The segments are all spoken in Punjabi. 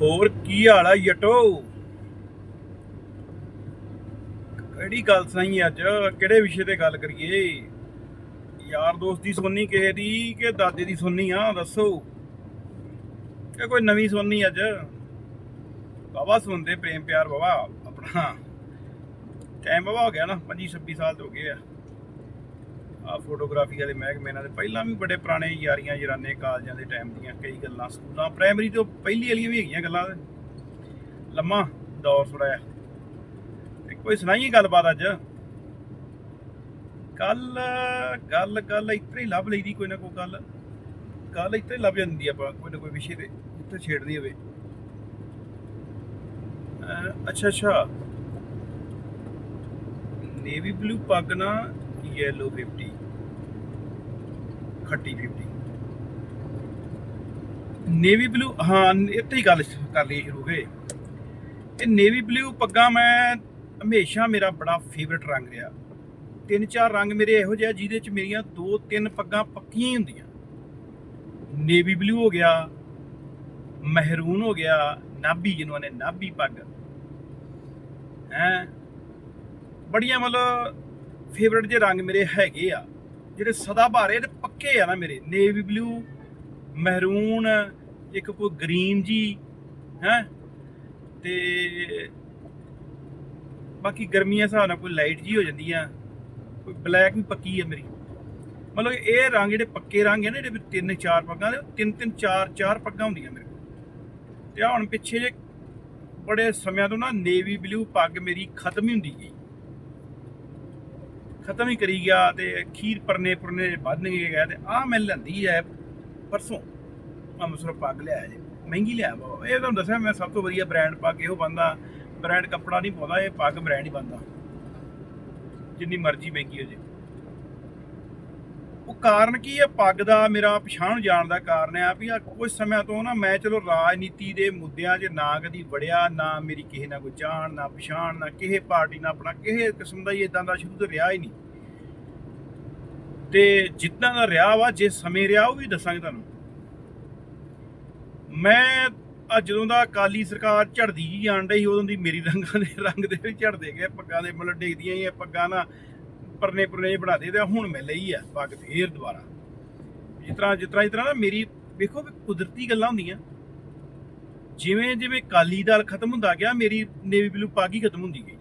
ਹੋਰ ਕੀ ਹਾਲ ਆ ਯਟੋ ਕਿਹੜੀ ਗੱਲ ਸੁਣਾਈ ਅੱਜ? ਕਿਹੜੇ ਵਿਸ਼ੇ ਤੇ ਗੱਲ ਕਰੀਏ? ਯਾਰ ਦੋਸਤ ਦੀ ਸੁਣਨੀ ਕਿਸੇ ਦੀ ਕਿ ਦਾਦੇ ਦੀ ਸੁਣਨੀ ਆ, ਦੱਸੋ। ਕਿ ਕੋਈ ਨਵੀਂ ਸੁਣਨੀ ਅੱਜ? ਬਾਬਾ ਸੁਣਦੇ ਪ੍ਰੇਮ ਪਿਆਰ ਬਾਬਾ ਆਪਣਾ। ਟਾਈਮ ਬਾਬਾ ਹੋ ਗਿਆ ਨਾ 25 26 ਸਾਲ ਤੋਂ ਹੋ ਗਏ ਆ। ਫੋਟੋਗ੍ਰਾਫੀ ਵਾਲੇ ਮਹਿਕਮੇ ਨਾਲ ਪਹਿਲਾਂ ਵੀ ਬੜੇ ਪੁਰਾਣੇ ਯਾਰੀਆਂ ਜਰਾਨੇ ਕਾਲਜਾਂ ਦੇ ਟਾਈਮ ਦੀਆਂ ਕਈ ਗੱਲਾਂ ਸਕੂਲਾਂ ਪ੍ਰਾਇਮਰੀ ਤੋਂ ਪਹਿਲੀ ਵਾਲੀਆਂ ਵੀ ਹੈਗੀਆਂ ਗੱਲਾਂ। ਲੰਮਾ ਦੌਰ ਥੋੜਾ ਕੋਈ ਸੁਣਾਈਏ ਗੱਲਬਾਤ ਅੱਜ। ਕੱਲ ਗੱਲ ਗੱਲ ਇੱਥੇ ਹੀ ਲੱਭ ਲਈਦੀ ਕੋਈ ਨਾ ਕੋਈ ਗੱਲ। ਗੱਲ ਇੱਥੇ ਹੀ ਲੱਭ ਜਾਂਦੀ ਆਪਾਂ, ਕੋਈ ਨਾ ਕੋਈ ਵਿਸ਼ੇ ਤੇ ਉੱਥੇ ਛੇੜਦੀ ਹੋਵੇ। ਅੱਛਾ ਅੱਛਾ। ਨੇਵੀ ਬਲੂ ਪੱਗ ਨਾ ਯੈਲੋ 50 ਖੱਟੀ 50 ਨੇਵੀ ਬਲੂ ਹਾਂ, ਇੱਥੇ ਹੀ ਗੱਲ ਕਰ ਲਈ ਸ਼ੁਰੂ ਹੋਏ ਇਹ ਨੇਵੀ ਬਲੂ ਪੱਗਾਂ ਮੈਂ ਹਮੇਸ਼ਾ ਮੇਰਾ ਬੜਾ ਫੇਵਰਿਟ ਰੰਗ ਰਿਹਾ। ਤਿੰਨ ਚਾਰ ਰੰਗ ਮੇਰੇ ਇਹੋ ਜਿਹੇ ਜਿਹਦੇ ਚ ਮੇਰੀਆਂ ਦੋ ਤਿੰਨ ਪੱਗਾਂ ਪੱਕੀਆਂ ਹੀ ਹੁੰਦੀਆਂ। ਨੇਵੀ ਬਲੂ ਹੋ ਗਿਆ, ਮਹਿਰੂਨ ਹੋ ਗਿਆ, ਨਾਭੀ ਜਿਹਨੂੰ ਨੇ ਨਾਭੀ ਪੱਗ। ਹੈ? ਬੜੀਆਂ ਮਤਲਬ ਫੇਵਰਿਟ ਜੇ ਰੰਗ ਮੇਰੇ ਹੈਗੇ ਆ। ਜਿਹੜੇ ਸਦਾ ਭਾਰੇ ਤੇ ਪੱਕੇ ਆ ਨਾ ਮੇਰੇ, ਨੇਵੀ ਬਲੂ, ਮਹਿਰੂਨ, ਇੱਕ ਕੋਈ ਗ੍ਰੀਨ ਜੀ, ਹੈ? ਤੇ ਬਾਕੀ ਗਰਮੀਆਂ ਹਿਸਾਬ ਨਾਲ ਕੋਈ ਲਾਈਟ ਜੀ ਹੋ ਜਾਂਦੀ ਆ ਕੋਈ ਬਲੈਕ ਵੀ ਪੱਕੀ ਆ ਮੇਰੀ। ਮਤਲਬ ਇਹ ਰੰਗ ਜਿਹੜੇ ਪੱਕੇ ਰੰਗ ਆ ਨਾ, ਜਿਹੜੇ ਤਿੰਨ ਚਾਰ ਪੱਗਾਂ ਦੇ, ਤਿੰਨ ਤਿੰਨ ਚਾਰ ਚਾਰ ਪੱਗਾਂ ਹੁੰਦੀਆਂ ਮੇਰੇ ਕੋਲ। ਤੇ ਆਹ ਹੁਣ ਪਿੱਛੇ ਜੇ ਬੜੇ ਸਮਿਆਂ ਤੋਂ ਨਾ ਨੇਵੀ ਬਲੂ ਪੱਗ ਮੇਰੀ ਖਤਮ ਹੀ ਹੁੰਦੀ ਗਈ। ਖਤਮ ਹੀ ਕਰੀ ਗਿਆ ਤੇ ਖੀਰ ਪਰਨੇ ਪਰਨੇ ਵੱਧ ਗਏ ਗਿਆ ਤੇ ਆ ਮੈਂ ਲੈਂਦੀ ਹੈ ਪਰਸੋਂ। ਮੈਂ ਮਸਰ ਪੱਗ ਲਿਆ ਜੀ, ਮਹਿੰਗੀ ਲਿਆ ਬਾਬਾ ਇਹ ਤੁਹਾਨੂੰ ਦੱਸਿਆ ਮੈਂ ਸਭ ਤੋਂ ਵਧੀਆ ਬ੍ਰਾਂਡ ਪੱਗ ਇਹੋ ਬੰਦਾ ਬ੍ਰਾਂਡ ਕੱਪੜਾ ਨਹੀਂ ਪਾਉਂਦਾ, ਇਹ ਪੱਗ ਬ੍ਰਾਂਡ ਹੀ ਬੰਦਾ ਜਿੰਨੀ ਮਰਜ਼ੀ ਮਹਿੰਗੀ ਹੋ ਜੇ। ਉਹ ਕਾਰਨ ਕੀ ਹੈ? ਪੱਗ ਦਾ ਮੇਰਾ ਪਛਾਣ ਜਾਣ ਦਾ ਕਾਰਨ ਆ ਵੀ ਆ ਕੁਝ ਸਮਿਆਂ ਤੋਂ ਨਾ ਮੈਂ ਚਲੋ ਰਾਜਨੀਤੀ ਦੇ ਮੁੱਦਿਆਂ 'ਚ ਨਾ ਕਦੀ ਵੜਿਆ, ਨਾ ਮੇਰੀ ਕਿਸੇ ਨਾਲ ਕੋਈ ਜਾਣ, ਨਾ ਪਛਾਣ, ਨਾ ਕਿਸੇ ਪਾਰਟੀ ਨਾਲ ਆਪਣਾ ਕਿਸੇ ਕਿਸਮ ਦਾ ਹੀ ਇਦਾਂ ਦਾ ਸ਼ੁਰੂ ਤੋਂ ਰਿਹਾ ਹੀ ਨਹੀਂ। ਤੇ ਜਿੱਦਾਂ ਦਾ ਰਿਹਾ ਵਾ, ਜੇ ਸਮੇਂ ਰਿਹਾ ਉਹ ਵੀ ਦੱਸਾਂਗੇ ਤੁਹਾਨੂੰ। ਮੈਂ ਆ ਜਦੋਂ ਦਾ ਅਕਾਲੀ ਸਰਕਾਰ ਝੜਦੀ ਜੀ ਜਾਣ ਡਈ ਉਦੋਂ ਦੀ ਮੇਰੀ ਰੰਗਾਂ ਦੇ ਰੰਗ ਦੇ ਵੀ ਝੜਦੇ ਗਏ, ਪੱਗਾਂ ਦੇ ਮਤਲਬ ਡਿੱਗਦੀਆਂ ਹੀ ਪੱਗਾਂ ਨਾ ਪਰਨੇ ਪਰਨੇ ਬਣਾ ਦੇ ਤੇ ਹੁਣ ਮੈਂ ਲਈ ਆ ਪੱਗ ਫੇਰ ਦੁਬਾਰਾ। ਜਿਸ ਤਰ੍ਹਾਂ ਜਿਸ ਤਰ੍ਹਾਂ ਇਸ ਤਰ੍ਹਾਂ ਨਾ ਮੇਰੀ, ਵੇਖੋ ਕੁਦਰਤੀ ਗੱਲਾਂ ਹੁੰਦੀਆਂ। ਜਿਵੇਂ ਜਿਵੇਂ ਕਾਲੀ ਦਾਲ ਖਤਮ ਹੁੰਦਾ ਗਿਆ, ਮੇਰੀ ਨੇਵੀ ਬਲੂ ਪੱਗ ਹੀ ਖਤਮ ਹੁੰਦੀ ਗਈ।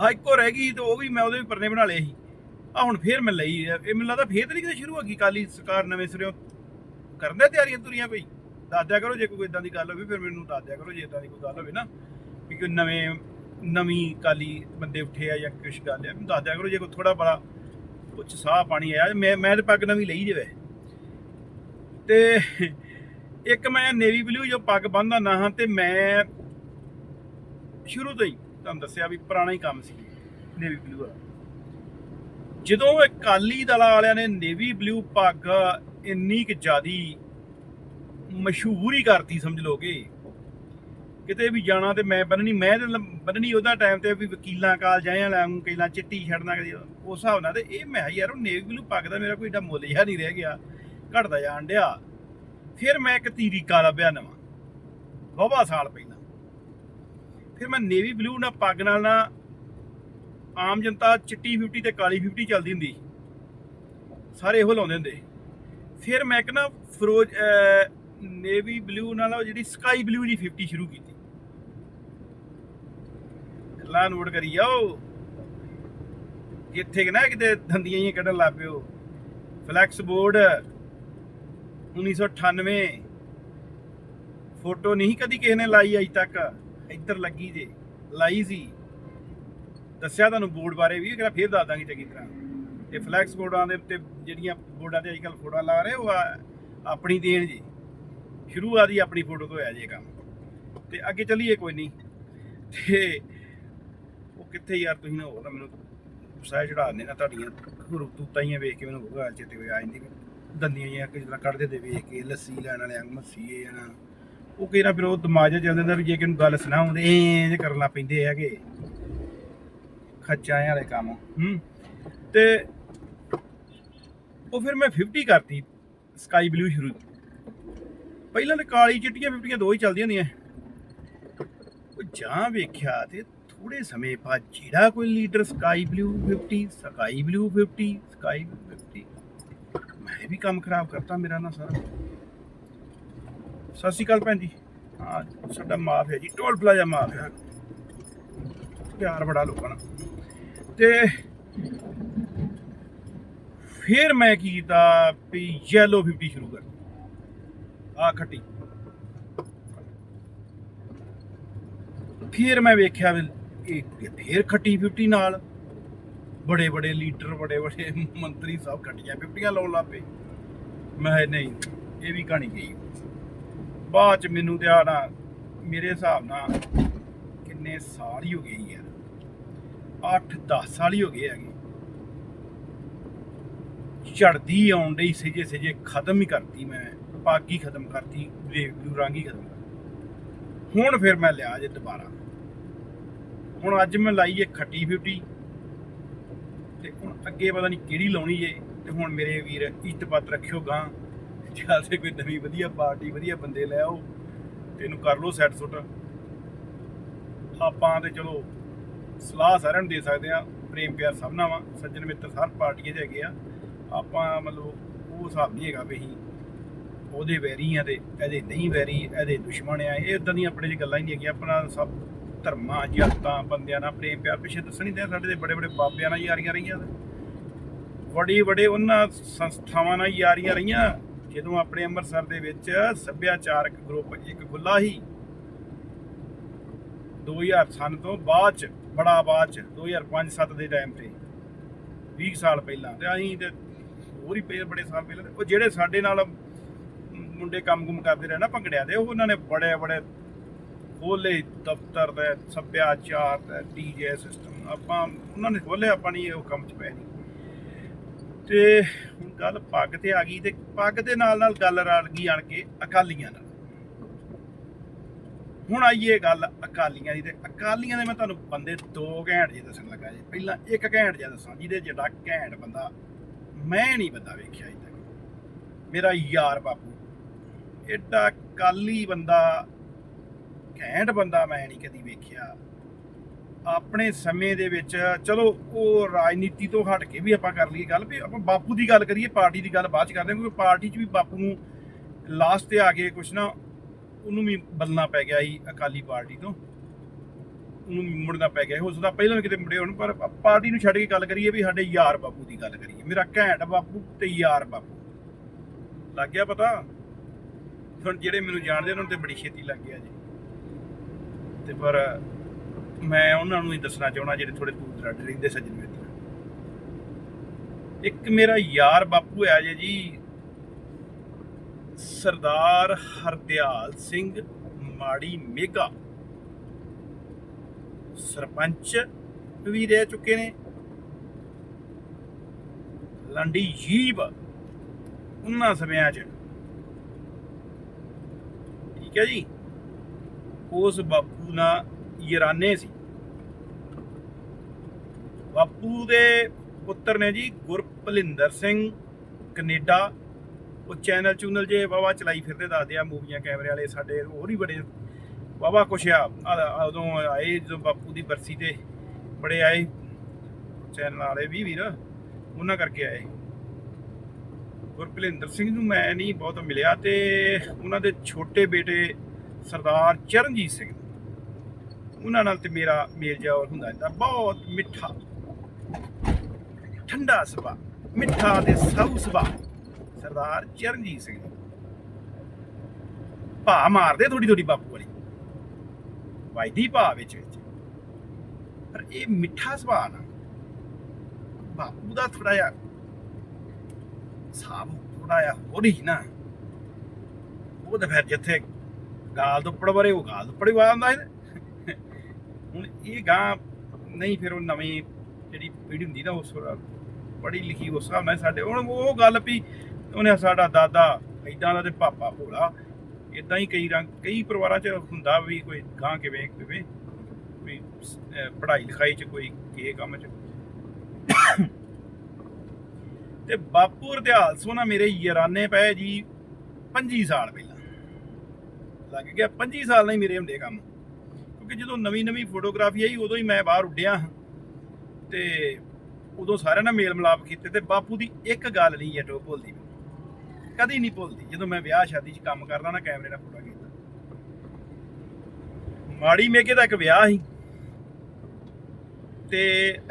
ਆ ਇੱਕੋ ਰਹਿ ਗਈ ਤੇ ਉਹ ਵੀ ਮੈਂ ਉਹਦੇ ਵੀ ਪਰਨੇ ਬਣਾ ਲਏ ਸੀ। ਆ ਹੁਣ ਫੇਰ ਮੈਂ ਲਈ ਇਹ ਮੈਨੂੰ ਲੱਗਦਾ ਫੇਰ ਤਾਂ ਨਹੀਂ ਕਿਤੇ ਸ਼ੁਰੂ ਹੋ ਗਈ ਕਾਲੀ ਸਰਕਾਰ ਨਵੇਂ ਸਿਰਿਓਂ। ਕਰਨ ਤਿਆਰੀਆਂ ਤੁਰੀਆਂ ਕੋਈ? ਦੱਸ ਦਿਆ ਕਰੋ ਜੇ ਕੋਈ ਇਦਾਂ ਦੀ ਗੱਲ ਹੋਵੇ, ਫਿਰ ਮੈਨੂੰ ਦੱਸ ਦਿਆ ਕਰੋ, ਜੇ ਇਦਾਂ ਦੀ ਕੋਈ ਗੱਲ ਹੋਵੇ ਨਾ, ਵੀ ਨਵੇਂ ਨਵੀਂ ਕਾਲੀ ਬੰਦੇ ਉੱਠੇ ਆ ਜਾਂ ਕੁਛ ਗੱਲ ਆ, ਮੈਨੂੰ ਦੱਸ ਦਿਆ ਕਰੋ, ਜੇ ਕੋਈ ਥੋੜਾ ਬੜਾ ਕੁਛ ਸਾਹ ਪਾਣੀ ਆਇਆ, ਮੈਂ ਮੈਂ ਤੇ ਪੱਗ ਨਵੀਂ ਲਈ ਜਵੇ ਤੇ ਇੱਕ ਮੈਂ ਨੇਵੀ ਬਲੂ ਜੋ ਪੱਗ ਬੰਨਦਾ ਨਾ ਹਾਂ ਤੇ ਮੈਂ ਸ਼ੁਰੂ ਤੋਂ ਹੀ ਤੁਹਾਨੂੰ ਦੱਸਿਆ ਵੀ ਪੁਰਾਣਾ ਹੀ ਕੰਮ ਸੀ ਨੇਵੀ ਬਲੂ ਵਾਲਾ। ਜਦੋਂ ਅਕਾਲੀ ਦਲ ਵਾਲਿਆਂ ਨੇ ਨੇਵੀ ਬਲੂ ਪੱਗ ਇੰਨੀ ਕਿ ਜਿਆਦੀ ਮਸ਼ਹੂਰ ਹੀ ਕਰਤੀ ਸਮਝ ਲੋਗੇ ਕਿਤੇ ਵੀ ਜਾਣਾ ਤੇ ਮੈਂ ਬੰਨਣੀ, ਮੈਂ ਤੇ ਲ- ਬੰਨਣੀ ਉਹਦਾ ਟਾਈਮ ਤੇ ਵੀ ਵਕੀਲਾਂ ਕਾਲ ਜਾਇਆ ਲੈ ਆਊਂ ਕਈਲਾਂ ਚਿੱਟੀ ਛੱਡਣਾ ਕਦੀ, ਉਸ ਹਿਸਾਬ ਨਾਲ ਤੇ ਇਹ ਮੈਂ ਯਾਰ ਉਹ ਨੇਵੀ ਬਲੂ ਪੱਗ ਦਾ ਮੇਰਾ ਕੋਈ ਏਡਾ ਮੁੱਲ ਜਿਹਾ ਨਹੀਂ ਰਹਿ ਗਿਆ, ਘਟਦਾ ਜਾਣ ਡਿਆ। ਫਿਰ ਮੈਂ ਇੱਕ ਤੀਰੀਕਾ ਲੱਭਿਆ ਨਵਾਂ ਬਹੁਵਾ ਸਾਲ ਪਹਿਲਾਂ। ਫਿਰ ਮੈਂ ਨੇਵੀ ਬਲੂ ਨਾਲ ਪੱਗ ਨਾਲ ਨਾ ਆਮ ਜਨਤਾ ਚਿੱਟੀ 50 ਤੇ ਕਾਲੀ 50 ਚੱਲਦੀ ਹੁੰਦੀ ਸਾਰੇ ਇਹੋ ਲਾਉਂਦੇ ਹੁੰਦੇ ਫਿਰ ਮੈਂ ਇੱਕ ਨਾ ਫਰੋਜ਼ ਨੇਵੀ ਬਲੂ ਨਾਲ ਉਹ ਜਿਹੜੀ ਸਕਾਈ ਬਲੂ ਦੀ 50 ਸ਼ੁਰੂ ਕੀਤੀ। ਲਾ ਨੋਟ ਕਰੀ ਜਾਓ ਕਿੱਥੇ ਨਾ ਕਿਤੇ ਦੰਦੀਆਂ ਹੀ ਕੱਢਣ ਲੱਗ ਪਿਓ। ਫਲੈਕਸ ਬੋਰਡ 1998 ਫੋਟੋ ਨਹੀਂ ਕਦੀ ਕਿਸੇ ਨੇ ਲਾਈ ਅਜ ਤੱਕ। ਇੱਧਰ ਲੱਗੀ ਜੇ, ਲਾਈ ਸੀ। ਦੱਸਿਆ ਤੁਹਾਨੂੰ ਬੋਰਡ ਬਾਰੇ ਵੀ ਕਿਹੜਾ ਫੇਰ ਦੱਸ ਦਾਂਗੇ ਚੰਗੀ ਤਰ੍ਹਾਂ। ਇਹ ਫਲੈਕਸ ਬੋਰਡਾਂ ਦੇ ਉੱਤੇ ਜਿਹੜੀਆਂ ਬੋਰਡਾਂ ਤੇ ਅੱਜਕੱਲ ਫੋਟੋਆਂ ਲਾ ਰਹੇ, ਉਹ ਆਪਣੀ ਦੇਣ ਜੀ। ਸ਼ੁਰੂਆਤ ਹੀ ਆਪਣੀ ਫੋਟੋ ਤੋਂ ਹੋਇਆ ਜੀ ਕੰਮ। ਤੇ ਅੱਗੇ ਚੱਲੀਏ ਕੋਈ ਨਹੀਂ। ਤੇ ਕਿੱਥੇ ਯਾਰ ਤੁਸੀਂ ਨਾ ਹੋਰ ਨਾ ਮੈਨੂੰ ਸਾਇ ਚੜਾ ਦਿੰਦੇ ਨਾ ਤੁਹਾਡੀਆਂ। ਤੂਤਾਈਆਂ ਵੇਖ ਕੇ ਮੈਨੂੰ ਉਹ ਗੱਲ ਹੋਇਆ ਜਾਂਦੀ ਦੰਦੀਆਂ ਜਿਹੀਆਂ ਕਿ ਜਿਹੜਾ ਕੱਢਦੇ ਤੇ ਵੇਖ ਕੇ ਲੱਸੀ ਲੈਣ ਵਾਲੇ ਅੰਗ ਮੱਸੀ ਨਾ। ਉਹ ਕਿਹੜਾ ਫਿਰ ਉਹ ਦਿਮਾਗ 'ਚ ਚੱਲ ਵੀ ਜੇ ਕਿਨੂੰ ਗੱਲ ਸੁਣਾਉਂਦੇ ਐਂ ਕਰਨ ਲੱਗ ਪੈਂਦੇ ਹੈਗੇ। ਖੱਚਾ ਵਾਲੇ ਕੰਮ, ਹੂੰ। ਤੇ ਉਹ ਫਿਰ ਮੈਂ 50 ਕਰਤੀ ਸਕਾਈ ਬਲੂ ਸ਼ੁਰੂ। ਪਹਿਲਾਂ ਤੇ ਕਾਲੀ ਚਿੱਟੀਆਂ 50 ਦੋ ਹੀ ਚੱਲਦੀਆਂ ਹੁੰਦੀਆਂ। ਉਹ ਜਾਂ ਵੇਖਿਆ ਤੇ ਥੋੜੇ ਸਮੇਂ ਬਾਅਦ ਜਿਹੜਾ ਕੋਈ leader sky blue 50 sky blue 50 sky 50 ਮੈਂ ਵੀ ਕੰਮ ਖਰਾਬ ਕਰਤਾ ਮੇਰਾ ਨਾ ਸਾਰਾ। ਸਤਿ ਸ਼੍ਰੀ ਅਕਾਲ ਭੈਣ ਜੀ। ਹਾਂ, ਸਾਡਾ ਮਾਫ ਹੈ ਜੀ ਟੋਲ ਪਲਾਜ਼ਾ ਮਾਫ ਹੈ। ਪਿਆਰ ਬੜਾ ਲੋਕਾਂ ਨਾਲ। ਤੇ ਫਿਰ ਮੈਂ ਕੀ ਕੀਤਾ ਵੀ ਯੈਲੋ 50 ਸ਼ੁਰੂ ਕਰ। ਆ ਖੱਟੀ। ਫਿਰ ਮੈਂ ਵੇਖਿਆ ਵੀ ਇਹ ਫਿਰ ਖੱਟੀ 50 ਨਾਲ ਬੜੇ ਬੜੇ ਲੀਡਰ, ਬੜੇ ਬੜੇ ਮੰਤਰੀ ਸਭ ਖੱਟੀਆਂ 50 ਲਾਉਣ ਲੱਗ ਪਏ। ਮੈਂ ਨਹੀਂ, ਇਹ ਵੀ ਕਹਾਣੀ ਗਈ। ਬਾਅਦ ਚ ਮੈਨੂੰ ਤੇ ਆ ਨਾ ਮੇਰੇ ਹਿਸਾਬ ਨਾਲ ਕਿੰਨੇ ਸਾਲ ਹੀ ਹੋ ਗਏ ਯਾਰ। 8 10 ਸਾਲ ਹੀ ਹੋ ਗਏ ਹੈਗੇ। ਝੜਦੀ ਆਉਣ ਡਈ, ਸਿਜੇ ਸਿਜੇ ਖਤਮ ਹੀ ਕਰਤੀ ਮੈਂ ਪੱਗ ਖਤਮ ਕਰਤੀ ਵੇਵ ਰੰਗ ਖਤਮ ਕਰਤੀ। ਹੁਣ ਫਿਰ ਮੈਂ ਲਿਆ ਜੇ ਦੁਬਾਰਾ। ਹੁਣ ਅੱਜ ਮੈਂ ਲਾਈ ਇਹ ਖੱਟੀ 50 ਤੇ ਹੁਣ ਅੱਗੇ ਪਤਾ ਨਹੀਂ ਕਿਹੜੀ ਲਾਉਣੀ ਏ ਤੇ ਹੁਣ ਮੇਰੇ ਵੀਰ ਇਤਪਤ ਰੱਖਿਓ ਗਾਂ। ਚੱਲ ਤੇ ਕੋਈ ਨਵੀਂ ਵਧੀਆ ਪਾਰਟੀ, ਵਧੀਆ ਬੰਦੇ ਲੈ ਆਓ ਤੇ ਇਹਨੂੰ ਕਰ ਲਓ ਸੈੱਟ ਸੁੱਟ। ਆਪਾਂ ਤੇ ਚਲੋ ਸਲਾਹ ਸਾਰਿਆਂ ਨੂੰ ਦੇ ਸਕਦੇ ਆ ਪ੍ਰੇਮ ਪਿਆਰ ਸਭ ਨਾਲ ਵਾ, ਸੱਜਣ ਮਿੱਤਰ ਹਰ ਪਾਰਟੀਆਂ 'ਚ ਹੈਗੇ ਆ। ਆਪਾਂ ਮਤਲਬ ਉਹ ਹਿਸਾਬ ਨਹੀਂ ਹੈਗਾ ਵੀ ਅਸੀਂ ਉਹਦੇ ਵੈਰੀ ਆ ਤੇ ਇਹਦੇ ਨਹੀਂ ਵੈਰੀ, ਇਹਦੇ ਦੁਸ਼ਮਣ ਆ, ਇਹ ਇਦਾਂ ਦੀਆਂ ਆਪਣੇ 'ਚ ਗੱਲਾਂ ਹੀ ਨਹੀਂ ਹੈਗੀਆਂ, ਆਪਣਾ ਸਭ ਧਰਮਾਂ ਜਾਤਾਂ ਬੰਦਿਆਂ ਨਾਲ ਪ੍ਰੇਮ ਪਿਆਰ। ਪਿੱਛੇ ਦੱਸਣੀ ਤੇ ਸਾਡੇ ਦੇ ਬੜੇ ਬੜੇ ਬਾਬਿਆਂ ਨਾਲ ਯਾਰੀਆਂ ਰਹੀਆਂ ਬੜੀ ਬੜੇ ਉਹਨਾਂ ਸੰਸਥਾਵਾਂ ਨਾਲ ਯਾਰੀਆਂ ਰਹੀਆਂ, ਜਦੋਂ ਆਪਣੇ ਅੰਮ੍ਰਿਤਸਰ ਦੇ ਵਿੱਚ ਸੱਭਿਆਚਾਰਕ ਗਰੁੱਪ ਇੱਕ ਖੁੱਲਾ ਸੀ। 2000 ਸਨ ਤੋਂ ਬਾਅਦ ਚ, ਬੜਾ ਬਾਅਦ ਚ 2005-7 ਦੇ ਟਾਈਮ ਤੇ। 20 ਸਾਲ ਪਹਿਲਾਂ ਤੇ ਅਸੀਂ ਤੇ ਹੋਰ ਹੀ ਪਏ ਬੜੇ ਸਾਲ ਪਹਿਲਾਂ ਉਹ ਜਿਹੜੇ ਸਾਡੇ ਨਾਲ ਮੁੰਡੇ ਕੰਮ-ਕੁਮ ਕਰਦੇ ਰਹੇ ਨਾ ਭੰਗੜਿਆ ਦੇ ਉਹਨਾਂ ਨੇ ਬੜੇ ਬੜੇ ਖੋਲੇ ਦਫ਼ਤਰ ਦੇ, ਸੱਭਿਆਚਾਰ ਤੇ ਡੀਜੇ ਸਿਸਟਮ ਆਪਾਂ ਉਹਨਾਂ ਨੇ ਖੋਲੇ ਆਪਾਂ ਨਹੀਂ ਉਹ ਕੰਮ ਚ ਪੈ ਨਹੀਂ। ਤੇ ਹੁਣ ਗੱਲ ਪੱਗ ਤੇ ਆ ਗਈ ਤੇ ਪੱਗ ਦੇ ਨਾਲ ਨਾਲ ਗੱਲ ਰਲ ਗਈ ਆਣ ਕੇ ਅਕਾਲੀਆਂ ਨਾਲ। ਹੁਣ ਆਈਏ ਗੱਲ ਅਕਾਲੀਆਂ ਦੀ ਤੇ ਅਕਾਲੀਆਂ ਦੇ ਮੈਂ ਤੁਹਾਨੂੰ ਬੰਦੇ ਦੋ ਘੈਂਟ ਜੇ ਦੱਸਣ ਲੱਗਾ ਜੀ। ਪਹਿਲਾਂ ਇੱਕ ਘੈਂਟ ਜਿਹਾ ਦੱਸਾਂ, ਜਿਹਦੇ ਜਿਹੜਾ ਘੈਂਟ ਬੰਦਾ ਮੈਂ ਨਹੀਂ ਬੰਦਾ ਵੇਖਿਆ ਅਜੇ ਤੱਕ। ਮੇਰਾ ਯਾਰ ਬਾਪੂ। ਐਡਾ ਕਾਲੀ ਬੰਦਾ ਘੈਂਟ ਬੰਦਾ ਮੈਂ ਨਹੀਂ ਕਦੀ ਵੇਖਿਆ। ਆਪਣੇ ਸਮੇਂ ਦੇ ਵਿੱਚ, ਚਲੋ, ਉਹ ਰਾਜਨੀਤੀ ਤੋਂ ਹਟ ਕੇ ਵੀ ਆਪਾਂ ਕਰ ਲਈਏ ਗੱਲ ਵੀ ਆਪਾਂ ਬਾਪੂ ਦੀ ਗੱਲ ਕਰੀਏ, ਪਾਰਟੀ ਦੀ ਗੱਲ ਬਾਅਦ ਚ ਕਰਦੇ ਹਾਂ, ਕਿਉਂਕਿ ਪਾਰਟੀ 'ਚ ਵੀ ਬਾਪੂ ਨੂੰ ਲਾਸਟ ਤੇ ਆ ਕੇ ਕੁਛ ਨਾ ਉਹਨੂੰ ਵੀ ਬਦਲਣਾ ਪੈ ਗਿਆ ਸੀ ਅਕਾਲੀ ਪਾਰਟੀ ਤੋਂ। ਉਹਨੂੰ ਮੁੜਨਾ ਪੈ ਗਿਆ ਸੀ। ਹੋ ਸਕਦਾ ਪਹਿਲਾਂ ਵੀ ਕਿਤੇ ਮੁੜੇ ਹੋਣ, ਪਰ ਪਾਰਟੀ ਨੂੰ ਛੱਡ ਕੇ ਗੱਲ ਕਰੀਏ ਵੀ ਸਾਡੇ ਯਾਰ ਬਾਪੂ ਦੀ ਗੱਲ ਕਰੀਏ। ਮੇਰਾ ਘੈਂਟ ਬਾਪੂ ਤੇ ਯਾਰ ਬਾਪੂ। ਲੱਗ ਗਿਆ ਪਤਾ? ਹੁਣ ਜਿਹੜੇ ਮੈਨੂੰ ਜਾਣਦੇ ਉਹਨਾਂ ਨੂੰ ਤੇ ਬੜੀ ਛੇਤੀ ਲੱਗ ਗਿਆ ਜੀ। ਤੇ ਪਰ ਮੈਂ ਉਹਨਾਂ ਨੂੰ ਹੀ ਦੱਸਣਾ ਚਾਹਣਾ ਜਿਹੜੇ ਥੋੜੇ ਦੂਰ ਦਰਾਡੇ ਰਹਿੰਦੇ ਸੱਜਣ ਮਿੱਤਰ। ਇੱਕ ਮੇਰਾ ਯਾਰ ਬਾਪੂ ਹੈ ਜੇ ਜੀ, ਸਰਦਾਰ ਹਰਦਿਆਲ ਸਿੰਘ ਮਾੜੀ ਮੇਗਾ। ਸਰਪੰਚ ਵੀ ਰਹਿ ਚੁੱਕੇ ਨੇ। ਲੰਡੀ ਜੀਬ ਉਹਨਾਂ ਸਮਿਆਂ 'ਚ। ਠੀਕ ਹੈ ਜੀ? ਉਸ ਬਾਪੂ ਨਾਲ ਯਰਾਨੇ ਸੀ। ਬਾਪੂ ਦੇ ਪੁੱਤਰ ਨੇ ਜੀ ਗੁਰਪਲਿੰਦਰ ਸਿੰਘ, ਕੈਨੇਡਾ। ਉਹ ਚੈਨਲ ਚੂਨਲ ਜੇ ਵਾਵਾ ਚਲਾਈ ਫਿਰਦੇ, ਦੱਸਦੇ ਆ ਮੂਵੀਆਂ, ਕੈਮਰੇ ਵਾਲੇ ਸਾਡੇ ਹੋਰ ਹੀ ਬੜੇ ਵਾਵਾ ਕੁਛ ਆ। ਆ- ਉਦੋਂ ਆਏ ਜਦੋਂ ਬਾਪੂ ਦੀ ਬਰਸੀ ਤੇ ਬੜੇ ਆਏ। ਚੈਨਲ ਵਾਲੇ ਵੀ ਵੀਰ, ਉਹਨਾਂ ਕਰਕੇ ਆਏ। ਗੁਰਪਲਿੰਦਰ ਸਿੰਘ ਨੂੰ ਮੈਂ ਨਹੀਂ ਬਹੁਤ ਮਿਲਿਆ ਤੇ ਉਹਨਾਂ ਦੇ ਛੋਟੇ ਬੇਟੇ ਸਰਦਾਰ ਚਰਨਜੀਤ ਸਿੰਘ। ਉਹਨਾਂ ਨਾਲ ਤੇ ਮੇਰਾ ਮੇਲ ਜਾਵਲ ਹੁੰਦਾ ਜਾਂਦਾ ਬਹੁਤ ਮਿੱਠਾ। ਠੰਡਾ ਸੁਭਾਅ, ਮਿੱਠਾ ਤੇ ਸਾਊ ਸੁਭਾਅ। ਸਰਦਾਰ ਚਰਨਜੀਤ ਸਿੰਘ। ਭਾ ਮਾਰਦੇ ਥੋੜੀ ਥੋੜੀ ਬਾਪੂ ਵਾਲੀ। ਵਾਇਦੀ ਭਾ ਵਿੱਚ ਵਿੱਚ। ਪਰ ਇਹ ਮਿੱਠਾ ਸੁਭਾਅ ਨਾ, ਬਾਪੂ ਦਾ ਥੋੜਾ ਜਿਹਾ ਸਾਬ ਥੋੜਾ ਜਿਹਾ ਹੋਰ ਹੀ ਨਾ। ਉਹ ਤਾਂ ਫਿਰ ਜਿੱਥੇ ਗਾਲ ਦੁੱਪੜ ਪੜਵਰੇ ਉਹ ਗਾਲ ਤੋਂ ਪੜਵਾ ਆਉਂਦਾ ਹੈ ਹੁਣ ਇਹ ਗਾਂ ਨਹੀਂ, ਫਿਰ ਉਹ ਨਵੀਂ ਜਿਹੜੀ ਪੀੜ੍ਹੀ ਹੁੰਦੀ ਨਾ, ਉਸ ਪੜ੍ਹੀ ਲਿਖੀ, ਉਸ ਹਿਸਾਬ ਨਾਲ ਸਾਡੇ, ਹੁਣ ਉਹ ਗੱਲ ਵੀ ਉਹਨੇ ਸਾਡਾ ਦਾਦਾ ਇਦਾਂ ਦਾ ਤੇ ਪਾਪਾ ਭੋਲਾ ਇਦਾਂ ਹੀ ਕਈ ਰੰਗ, ਕਈ ਪਰਿਵਾਰਾਂ 'ਚ ਹੁੰਦਾ ਵੀ ਕੋਈ ਗਾਂ ਕਿਵੇਂ ਕਿਵੇਂ ਕੋਈ ਪੜ੍ਹਾਈ ਲਿਖਾਈ 'ਚ ਕੋਈ ਕਿਸੇ ਕੰਮ 'ਚ। ਤੇ ਬਾਪੂ ਹਰਦਿਆਲ ਸੋਨਾ ਮੇਰੇ ਯਾਰਾਨੇ ਪਏ ਜੀ 25 ਸਾਲ ਪਹਿਲਾਂ। ਲੱਗ ਗਿਆ। 25 ਸਾਲ ਨਹੀਂ ਮੇਰੇ ਹੁੰਦੇ ਕੰਮ। ਕਿਉਂਕਿ ਜਦੋਂ ਨਵੀਂ ਨਵੀਂ ਫੋਟੋਗ੍ਰਾਫੀ ਆਈ, ਉਦੋਂ ਹੀ ਮੈਂ ਬਾਹਰ ਉੱਡਿਆ ਤੇ ਉਦੋਂ ਸਾਰਿਆਂ ਨਾਲ ਮੇਲ ਮਿਲਾਪ ਕੀਤੇ ਤੇ ਬਾਪੂ ਦੀ ਇੱਕ ਗੱਲ ਨਹੀਂ ਜਟੋ ਭੁੱਲਦੀ ਕਦੀ ਨਹੀਂ ਭੁੱਲਦੀ। ਜਦੋਂ ਮੈਂ ਵਿਆਹ ਸ਼ਾਦੀ 'ਚ ਕੰਮ ਕਰਦਾ ਨਾ, ਕੈਮਰੇ ਨਾਲ ਫੋਟੋ ਕੀਤਾ ਮਾੜੀ ਮੇਕੇ ਦਾ ਇੱਕ ਵਿਆਹ ਸੀ। ਤੇ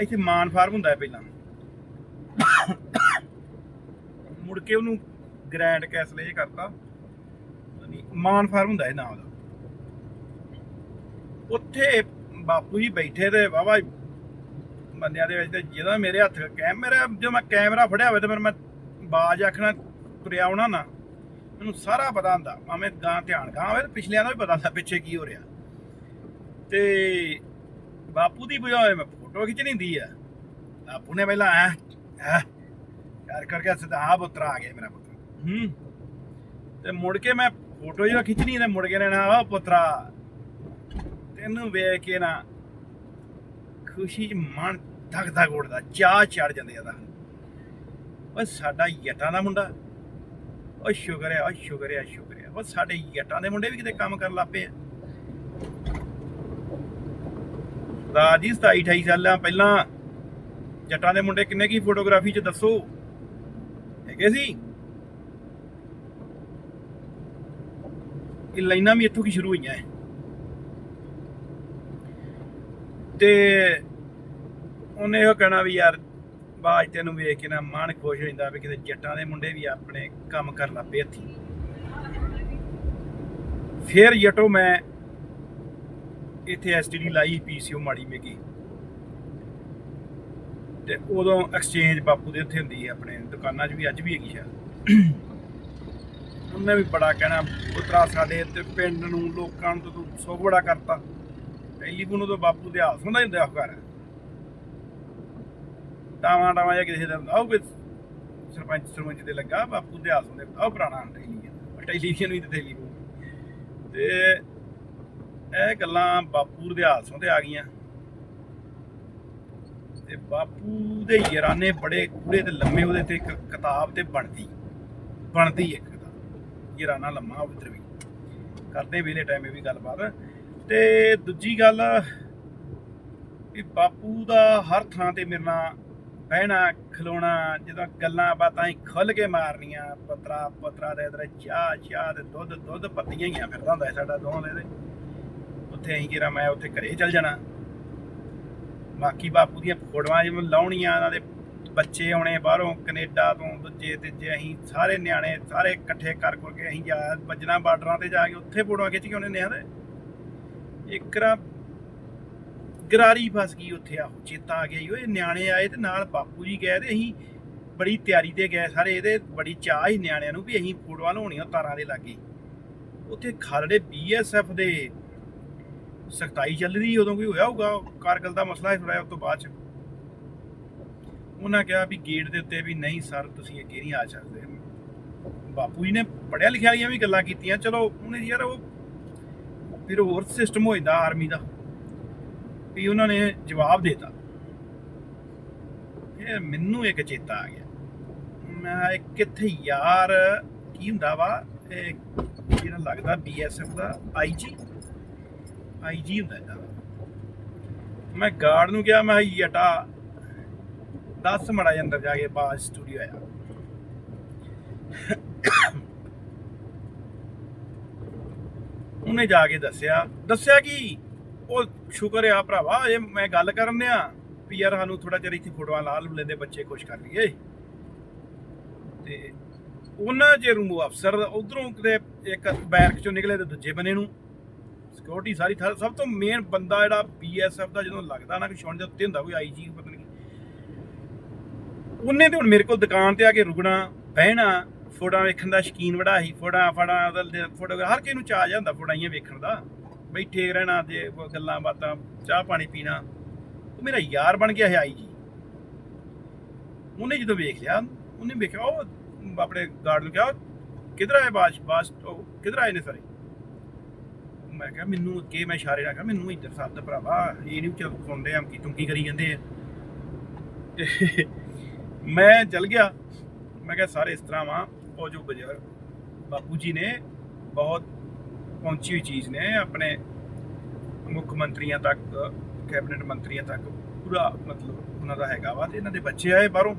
ਇੱਥੇ ਮਾਨ ਫਾਰਮ ਹੁੰਦਾ ਹੈ ਪਹਿਲਾਂ। ਮੁੜ ਕੇ ਉਹਨੂੰ ਗ੍ਰੈਂਡ ਕੈਸਲੇ ਕਰਤਾ। ਮਾਨ ਫਾਰਮ ਹੁੰਦਾ ਇਹ ਨਾਮ ਦਾ। ਉੱਥੇ ਬਾਪੂ ਜੀ ਬੈਠੇ ਤੇ ਵਾਵਾ ਬੰਦਿਆਂ ਦੇ ਵਿੱਚ ਤੇ ਜਦੋਂ ਮੇਰੇ ਹੱਥ ਕੈਮਰਾ ਜਦੋਂ ਮੈਂ ਕੈਮਰਾ ਫੜਿਆ ਹੋਵੇ ਤੇ ਫਿਰ ਮੈਂ ਬਾਜ ਆਖਣਾ ਤੁਰਿਆ ਆਉਣਾ ਨਾ ਮੈਨੂੰ ਸਾਰਾ ਪਤਾ ਹੁੰਦਾ ਭਾਵੇਂ ਗਾਂ ਧਿਆਨ ਗਾਂ ਹੋਵੇ ਪਿਛਲਿਆਂ ਦਾ ਵੀ ਪਤਾ ਹੁੰਦਾ ਪਿੱਛੇ ਕੀ ਹੋ ਰਿਹਾ। ਤੇ ਬਾਪੂ ਦੀ ਬੁਝਾਏ ਮੈਂ ਫੋਟੋ ਖਿੱਚਣੀ ਹੁੰਦੀ ਆ। ਬਾਪੂ ਨੇ ਪਹਿਲਾਂ ਆ ਕਰ ਕਰਕੇ ਸਿੱਧਾ ਆ ਪੁੱਤਰ ਆ ਗਿਆ ਮੇਰਾ ਪੁੱਤਰ। ਹੂੰ। ਤੇ ਮੁੜ ਕੇ ਮੈਂ ਫੋਟੋ ਜਿਹੜਾ ਖਿੱਚਣੀ ਤੇ ਮੁੜ ਕੇ ਲੈਣਾ ਆ ਪੁੱਤਰਾ। ਤੈਨੂੰ ਵੇਖ ਕੇ ਨਾ ਖੁਸ਼ੀ ਚ ਮਨ ਧਕ ਧਕ ਉੱਠਦਾ ਚਾਹ ਚੜ ਜਾਂਦੇ ਆ ਦਾ ਓਏ ਸਾਡਾ ਯਟਾਂ ਦਾ ਮੁੰਡਾ। ਓ ਸ਼ੁਕਰ ਹੈ ਓ ਸ਼ੁਕਰ ਹੈ ਸ਼ੁਕਰ ਹੈ ਓ ਸਾਡੇ ਜੱਟਾਂ ਦੇ ਮੁੰਡੇ ਵੀ ਕਿਤੇ ਕੰਮ ਕਰਨ ਲੱਗ ਪਏ ਆ। ਰਾਜ ਜੀ 27 28 ਸਾਲਾਂ ਪਹਿਲਾਂ ਜੱਟਾਂ ਦੇ ਮੁੰਡੇ ਕਿੰਨੇ ਕੀ ਫੋਟੋਗ੍ਰਾਫੀ ਚ ਦੱਸੋ। ਹੈਗੇ ਸੀ? ਇਹ ਲਾਈਨਾਂ ਵੀ ਇੱਥੋਂ ਕੀ ਸ਼ੁਰੂ ਹੋਈਆਂ ਹੈ ਤੇ ਉਹਨੇ ਇਹ ਕਹਿਣਾ ਵੀ ਯਾਰ, ਬਾਜ ਤੈਨੂੰ ਵੇਖ ਕੇ ਨਾ ਮਨ ਖੁਸ਼ ਹੋ ਜਾਂਦਾ ਵੀ ਕਿਤੇ ਜੱਟਾਂ ਦੇ ਮੁੰਡੇ ਵੀ ਆਪਣੇ ਕੰਮ ਕਰਨ ਲੱਗ ਪਏ ਹੱਥੀਂ। ਫਿਰ ਜਟੋ ਮੈਂ ਇੱਥੇ ਐਸਟੀਡੀ ਲਾਈ ਪੀਸੀਓ ਮਾੜੀ ਮੇਗੀ ਤੇ ਉਦੋਂ ਐਕਸਚੇਂਜ ਬਾਪੂ ਦੇ ਉੱਥੇ ਹੁੰਦੀ ਹੈ ਆਪਣੇ ਦੁਕਾਨਾਂ 'ਚ ਵੀ, ਅੱਜ ਵੀ ਹੈਗੀ ਸ਼ਾਇਦ। ਉਹਨੇ ਵੀ ਬੜਾ ਕਹਿਣਾ, ਪੁੱਤਰਾ ਸਾਡੇ ਇੱਥੇ ਪਿੰਡ ਨੂੰ ਲੋਕਾਂ ਨੂੰ ਤਾਂ ਤੂੰ ਸੁੱਖ ਬੜਾ ਕਰਤਾ। ਟੈਲੀਫੋਨ ਉਦੋਂ ਬਾਪੂ ਦੇ ਹਾਲ ਹੁੰਦਾ ਹੁੰਦਾ ਉਹ ਟਾਵਾਂ ਟਾਵਾਂ ਜਾਂ ਕਿਸੇ ਦਾ ਆਉ ਕੋਈ ਸਰਪੰਚ ਸਰਪੰਚ ਦੇ ਲੱਗਾ, ਬਾਪੂ ਦੇ ਹਾਲ ਹੁੰਦੇ ਆਉ ਪੁਰਾਣਾ ਟੈਲੀਵਿਜ਼ਨ ਟੈਲੀਵਿਜ਼ਨ ਵੀ ਤੇ ਟੈਲੀਫੋਨ ਤੇ ਇਹ ਗੱਲਾਂ ਬਾਪੂ ਦੇ ਹਾਲਸੋਂ ਤੇ ਆ ਗਈਆਂ। ਤੇ ਬਾਪੂ ਦੇ ਯਾਰਾਨੇ ਬੜੇ ਕੂੜੇ ਤੇ ਲੰਮੇ ਉਹਦੇ ਤੇ ਇੱਕ ਕਿਤਾਬ ਤੇ ਬਣਦੀ। ਬਣਦੀ ਇੱਕ। ਕਿਤਾਬ ਲੰਮਾ ਉਧਰ ਵੀ। ਕਰਦੇ ਵੇਲੇ ਟਾਈਮੇ ਵੀ ਗੱਲਬਾਤ। ਤੇ ਦੂਜੀ ਗੱਲ ਵੀ ਬਾਪੂ ਦਾ ਹਰ ਥਾਂ ਤੇ ਮੇਰੇ ਨਾਲ ਬਹਿਣਾ, ਖਲੋਣਾ, ਜਦੋਂ ਗੱਲਾਂ ਬਾਤਾਂ ਹੀ ਖੁੱਲ ਕੇ ਮਾਰਨੀਆਂ, ਪਤਰਾ ਪਤਰਾ ਦੇ ਇਧਰ ਚਾਹ ਚਾਹ ਤੇ ਦੁੱਧ ਦੁੱਧ ਪੱਤੀਆਂ ਹੀ ਆ ਫਿਰਦਾ ਹੁੰਦਾ ਸਾਡਾ ਦੋਹਾਂ ਦੇ। ਉੱਥੇ ਅਸੀਂ ਕਿਰਾ ਮੈਂ ਉੱਥੇ ਘਰੇ ਚੱਲ ਜਾਣਾ। ਬਾਕੀ ਬਾਪੂ ਦੀਆਂ ਫੋਟੋਆਂ ਜਿਵੇਂ ਲਾਉਣੀਆਂ, ਉਹਨਾਂ ਦੇ ਬੱਚੇ ਆਉਣੇ ਬਾਹਰੋਂ ਕੈਨੇਡਾ ਤੋਂ ਦੂਜੇ, ਤੀਜੇ, ਅਸੀਂ ਸਾਰੇ ਨਿਆਣੇ ਸਾਰੇ ਇਕੱਠੇ ਕਰ ਕਰ ਕੇ ਅਸੀਂ ਜਾ ਵੱਜਣਾ ਬਾਰਡਰਾਂ ਤੇ ਜਾ ਕੇ ਉੱਥੇ ਫੋਟੋਆਂ ਖਿੱਚ ਕੇ ਉਹਨੇ ਨਿਆਂ ਦੇ। ਇੱਕਰਾ ਗਰਾਰੀ ਫਸ ਗਈ ਉੱਥੇ ਆ ਚੇਤਾ ਆ ਗਿਆ ਓਏ ਨਿਆਣੇ ਆਏ ਤੇ ਨਾਲ ਬਾਪੂ ਜੀ ਗਏ ਤੇ ਅਸੀਂ ਬੜੀ ਤਿਆਰੀ ਤੇ ਗਏ ਸਾਰੇ ਇਹਦੇ, ਬੜੀ ਚਾਹ ਹੀ ਨਿਆਣਿਆਂ ਨੂੰ ਵੀ ਅਸੀਂ ਫੋਟੋਆਂ ਲਾਉਣੀਆਂ ਤਾਰਾਂ ਦੇ ਲਾਗੇ। ਉੱਥੇ ਖਾਲੜੇ ਬੀਐਸਐਫ ਦੇ ਸਖਤਾਈ ਚੱਲ ਰਹੀ ਉਦੋਂ ਕੋਈ ਹੋਇਆ ਹੋਊਗਾ, ਕਾਰਗਲ ਦਾ ਮਸਲਾ ਹੈ ਥੋੜਾ ਉਸ ਤੋਂ ਬਾਅਦ ਚ। ਉਹਨਾਂ ਕਿਹਾ ਵੀ ਗੇਟ ਦੇ ਉੱਤੇ ਵੀ ਨਹੀਂ ਸਰ ਤੁਸੀਂ ਅੱਗੇ ਨਹੀਂ ਆ ਸਕਦੇ। ਬਾਪੂ ਜੀ ਨੇ ਪੜਿਆ ਲਿਖਿਆ ਵਾਲੀਆਂ ਵੀ ਗੱਲਾਂ ਕੀਤੀਆਂ। ਚਲੋ ਉਹਨੇ ਯਾਰ ਉਹ ਫਿਰ ਹੋਰ ਸਿਸਟਮ ਹੋ ਜਾਂਦਾ ਆਰਮੀ ਦਾ। ਵੀ ਉਹਨਾਂ ਨੇ ਜਵਾਬ ਦੇਤਾ। ਇਹ ਮੈਨੂੰ ਇੱਕ ਚੇਤਾ ਆ ਗਿਆ। ਮੈਂ ਕਿੱਥੇ ਯਾਰ? ਕੀ ਹੁੰਦਾ ਵਾ? ਇਹ ਜਿਹੜਾ ਲੱਗਦਾ ਬੀਐਸਐਫ ਦਾ ਆਈਜੀ ਆਈਜੀ ਹੁੰਦਾ ਇਹਦਾ। ਮੈਂ ਗਾਰਡ ਨੂੰ ਕਿਹਾ ਮੈਂ ਕਿਹਾ, ਯਟਾ 10 ਮੜਾ ਅੰਦਰ ਜਾ ਕੇ ਬਾਅਦ ਸਟੂਡੀਓ ਆਇਆ ਉਹਨੇ ਜਾ ਕੇ ਦੱਸਿਆ ਦੱਸਿਆ ਕੀ? ਉਹ ਸ਼ੁਕਰ ਆ ਭਰਾਵਾ, ਇਹ ਮੈਂ ਗੱਲ ਕਰਨ ਦਿਆਂ ਵੀ ਯਾਰ ਸਾਨੂੰ ਥੋੜਾ ਚਿਰ ਇੱਥੇ ਫੋਟੋਆਂ ਲਾ ਲੂ, ਲੈਂਦੇ ਬੱਚੇ ਖੁਸ਼ ਕਰ ਲਈਏ। ਤੇ ਉਹਨਾਂ ਜੇ ਨੂੰ ਅਫਸਰ ਉਧਰੋਂ ਕਿਤੇ ਇੱਕ ਬੈਰਕ ਚੋਂ ਨਿਕਲੇ ਤੇ ਦੂਜੇ ਬੰਨੇ ਨੂੰ। ਸਿਕਿਉਰਿਟੀ ਸਾਰੀ ਥਾਂ- ਸਭ ਤੋਂ ਮੇਨ ਬੰਦਾ ਜਿਹੜਾ ਬੀਐਸਐਫ ਦਾ ਜਦੋਂ ਲੱਗਦਾ ਨਾ ਕਿ ਛੁਣ ਦੇ ਉੱਤੇ ਹੁੰਦਾ, ਕੋਈ ਆਈਜੀ ਪਤਾ ਉਹਨੇ ਤੇ ਹੁਣ ਮੇਰੇ ਕੋਲ ਦੁਕਾਨ ਤੇ ਆ ਕੇ ਰੁਕਣਾ, ਬਹਿਣਾ, ਫੋਟੋਆਂ ਵੇਖਣ ਦਾ ਸ਼ਕੀਨ ਬੜਾ ਸੀ ਫੋਟੋਆਂ ਫੜਾ ਫੋਟੋ, ਹਰ ਕਿਸੇ ਨੂੰ ਚਾਹ ਜਾਂਦਾ ਫੋਟੋਆਂ ਵੇਖਣ ਦਾ। ਬੈਠੇ ਰਹਿਣਾ ਤੇ ਗੱਲਾਂ ਬਾਤਾਂ, ਚਾਹ ਪਾਣੀ ਪੀਣਾ। ਉਹ ਮੇਰਾ ਯਾਰ ਬਣ ਗਿਆ ਹੈ ਆਈ ਜੀ। ਉਹਨੇ ਜਦੋਂ ਵੇਖ ਲਿਆ, ਉਹਨੇ ਵੇਖਿਆ, ਉਹ ਆਪਣੇ ਗਾਰਡ ਨੂੰ ਕਿਹਾ, ਕਿਧਰ ਆਏ ਬਾਸ਼ ਬਾਸ਼ ਕਿਧਰ ਆਏ ਨੇ ਸਾਰੇ? ਮੈਂ ਕਿਹਾ, ਮੈਨੂੰ ਅੱਗੇ ਮੈਂ ਇਸ਼ਾਰੇ ਨਾਲ ਕਿਹਾ, ਮੈਨੂੰ ਇੱਧਰ ਸੱਦ ਭਰਾਵਾ, ਇਹ ਨਹੀਂ ਚੱਲ ਸੁਣਦੇ ਆ ਕੀ, ਤੂੰ ਕੀ ਕਰੀ ਜਾਂਦੇ ਆ? ਤੇ ਮੈਂ ਚਲ ਗਿਆ ਮੈਂ ਕਿਹਾ ਸਾਰੇ ਇਸ ਤਰ੍ਹਾਂ ਵਾ ਉਹ ਜੋ ਬਜ਼ੁਰਗ ਬਾਪੂ ਜੀ ਨੇ ਬਹੁਤ ਪਹੁੰਚੀ ਹੋਈ ਚੀਜ਼ ਨੇ ਆਪਣੇ ਮੁੱਖ ਮੰਤਰੀਆਂ ਤੱਕ ਕੈਬਨਿਟ ਮੰਤਰੀਆਂ ਤੱਕ ਪੂਰਾ ਮਤਲਬ ਉਹਨਾਂ ਦਾ ਹੈਗਾ ਵਾ ਤੇ ਇਹਨਾਂ ਦੇ ਬੱਚੇ ਆਏ ਬਾਹਰੋਂ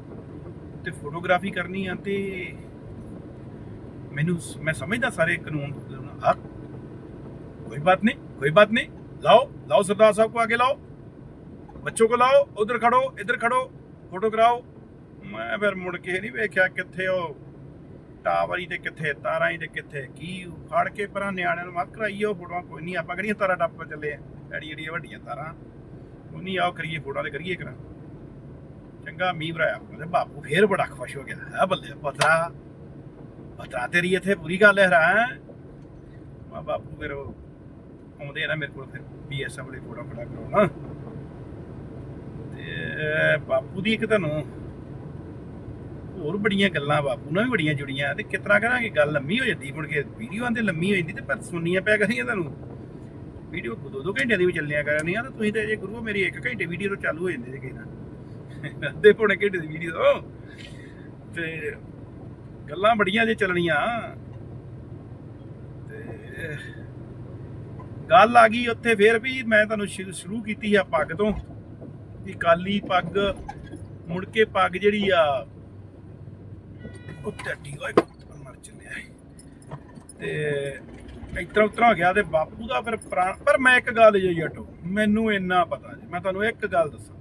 ਤੇ ਫੋਟੋਗ੍ਰਾਫੀ ਕਰਨੀ ਆ ਤੇ ਮੈਨੂੰ ਸ- ਮੈਂ ਸਮਝਦਾ ਸਾਰੇ ਕਾਨੂੰਨ ਆ कोई बात नहीं कोई बात नहीं लाओ लाओ सरदार साहब को आगे लाओ बच्चों को लाओ उधर खड़ो इधर खड़ो फोटो कराओ ਮੈਂ ਫਿਰ ਮੁੜ ਕੇ ਨਹੀਂ ਵੇਖਿਆ ਕਿੱਥੇ ਉਹ ਟਾਵਰ ਤੇ ਕਿੱਥੇ, ਤਾਰਾਂ ਹੀ ਤੇ ਕਿੱਥੇ, ਕੀ ਫੜ ਕੇ ਪਰਾਂ ਨਿਆਣਿਆਂ ਨੂੰ ਮਤ ਕਰਾਈਏ ਉਹ ਫੋਟੋਆਂ ਕੋਈ ਨਹੀਂ, ਆਪਾਂ ਕਿਹੜੀਆਂ ਤਾਰਾਂ ਟੱਪ ਚੱਲੇ ਆ? ਐਡੀ ਜਿਹੜੀਆਂ ਵੱਡੀਆਂ ਤਾਰਾਂ, ਉਹ ਨਹੀਂ, ਆਓ ਕਰੀਏ ਫੋਟੋਆਂ ਤੇ ਕਰੀਏ ਕਰਾਂ। ਚੰਗਾ ਮੀਂਹ ਭਰਾਇਆ ਉਹਦੇ ਬਾਪੂ ਫੇਰ ਬੜਾ ਖੁਸ਼ ਹੋ ਗਿਆ। ਹੈ ਬੱਲੇ ਪਤਾ ਪਤਾ ਤੇਰੀ ਇੱਥੇ ਪੂਰੀ ਗੱਲ ਹੈ ਰਾਂ ਮਾ ਬਾਪੂ ਫਿਰ ਉਹ ਆਉਂਦੇ ਨਾ ਮੇਰੇ ਕੋਲ, ਫਿਰ ਬੀਐਸਐਫ ਵਾਲੇ ਫੋਟੋ ਫੜਾ ਕਰਾਉਣਾ। ਤੇ ਬਾਪੂ ਦੀ ਇੱਕ ਤੁਹਾਨੂੰ ਹੋਰ ਬੜੀਆਂ ਗੱਲਾਂ ਬਾਪੂ ਨਾਲ ਵੀ ਬੜੀਆਂ ਜੁੜੀਆਂ ਤੇ ਕਿਤਨਾ ਕਰਾਂਗੇ? ਗੱਲ ਲੰਮੀ ਹੋ ਜਾਂਦੀ, ਮੁੜ ਕੇ ਵੀਡੀਓ ਆਂਦੇ ਲੰਮੀ ਹੋ ਜਾਂਦੀ ਤੇ ਪਰ ਸੁਣਨੀਆਂ ਪਿਆ ਕਰੀਆਂ ਤੁਹਾਨੂੰ। ਵੀਡੀਓ ਦੋ ਦੋ ਘੰਟਿਆਂ ਦੀ ਵੀ ਚੱਲਿਆ ਕਰਨੀਆਂ ਤੇ ਤੁਸੀਂ ਤੇ ਜੇ ਗੁਰੂ ਮੇਰੀ ਇੱਕ ਘੰਟੇ ਵੀਡੀਓ ਤੋਂ ਚਾਲੂ ਹੋ ਜਾਂਦੀ ਜੇ ਕਿਹਨਾਂ ਅੱਧੇ ਪੌਣੇ ਘੰਟੇ ਦੀ ਵੀਡੀਓ ਤੇ। ਗੱਲਾਂ ਬੜੀਆਂ ਜੇ ਚੱਲਣੀਆਂ। ਤੇ ਗੱਲ ਆ ਗਈ ਉੱਥੇ ਫੇਰ ਵੀ ਮੈਂ ਤੁਹਾਨੂੰ ਸ਼ੁਰੂ ਸ਼ੁਰੂ ਕੀਤੀ ਆ ਪੱਗ ਤੋਂ। ਕਿ ਕਾਲੀ ਪੱਗ, ਮੁੜ ਕੇ ਪੱਗ ਜਿਹੜੀ ਆ ਉਹ ਟੱਟੀ ਓਏ ਮਰ ਚੱਲਿਆ ਤੇ ਇਤਰਾ ਉਤਰਾ ਹੋ ਗਿਆ ਤੇ ਬਾਪੂ ਦਾ ਫਿਰ ਪ੍ਰਾਣ ਪਰ ਮੈਂ ਇੱਕ ਗੱਲ ਜੇ ਜੱਟੋ, ਮੈਨੂੰ ਇੰਨਾ ਪਤਾ ਜੀ, ਮੈਂ ਤੁਹਾਨੂੰ ਇੱਕ ਗੱਲ ਦੱਸਾਂ।